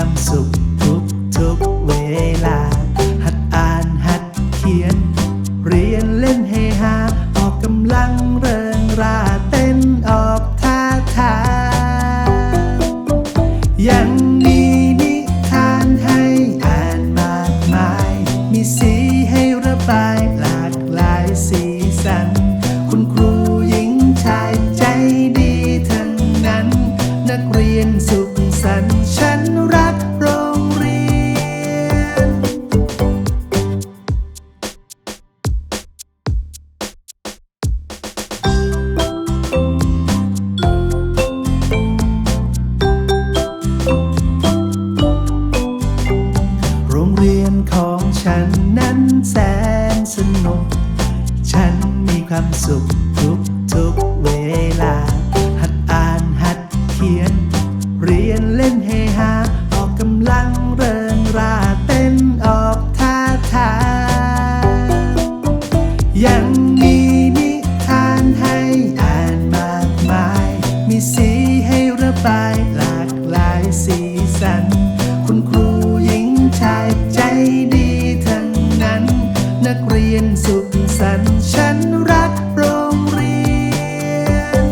ความสุขทุกทุกเวลา หัดอ่านหัดเขียน เรียนเล่นเฮฮาออกกำลังเริงราเต้นออกท่าทางยังมีนิทานให้อ่านมากมาย มีสีให้ระบายหลากหลายสีสัน สุขสันต์ฉันรักโรงเรียน โรงเรียนของฉันนั้นแสนสนุก ฉันมีความสุขทุกทุกๆ ชายใจดีทั้งนั้น นักเรียนสุขสันต์ฉันรักโรงเรียน